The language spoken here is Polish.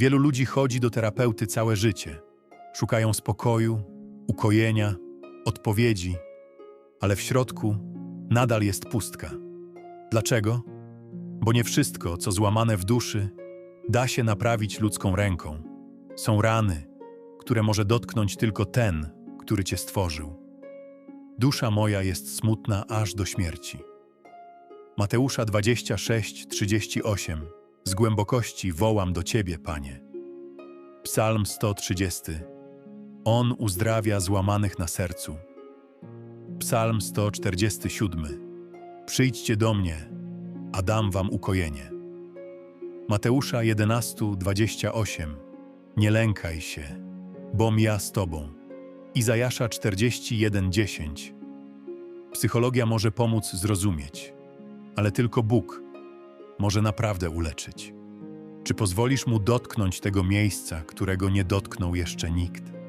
Wielu ludzi chodzi do terapeuty całe życie. Szukają spokoju, ukojenia, odpowiedzi, ale w środku nadal jest pustka. Dlaczego? Bo nie wszystko, co złamane w duszy, da się naprawić ludzką ręką. Są rany, które może dotknąć tylko ten, który cię stworzył. Dusza moja jest smutna aż do śmierci. Mateusza 26, 38 Z głębokości wołam do Ciebie, Panie. Psalm 130 On uzdrawia złamanych na sercu. Psalm 147 Przyjdźcie do mnie, a dam wam ukojenie. Mateusza 11, 28 Nie lękaj się, bom ja z Tobą. Izajasza 41, 10 Psychologia może pomóc zrozumieć, ale tylko Bóg może naprawdę uleczyć. Czy pozwolisz mu dotknąć tego miejsca, którego nie dotknął jeszcze nikt?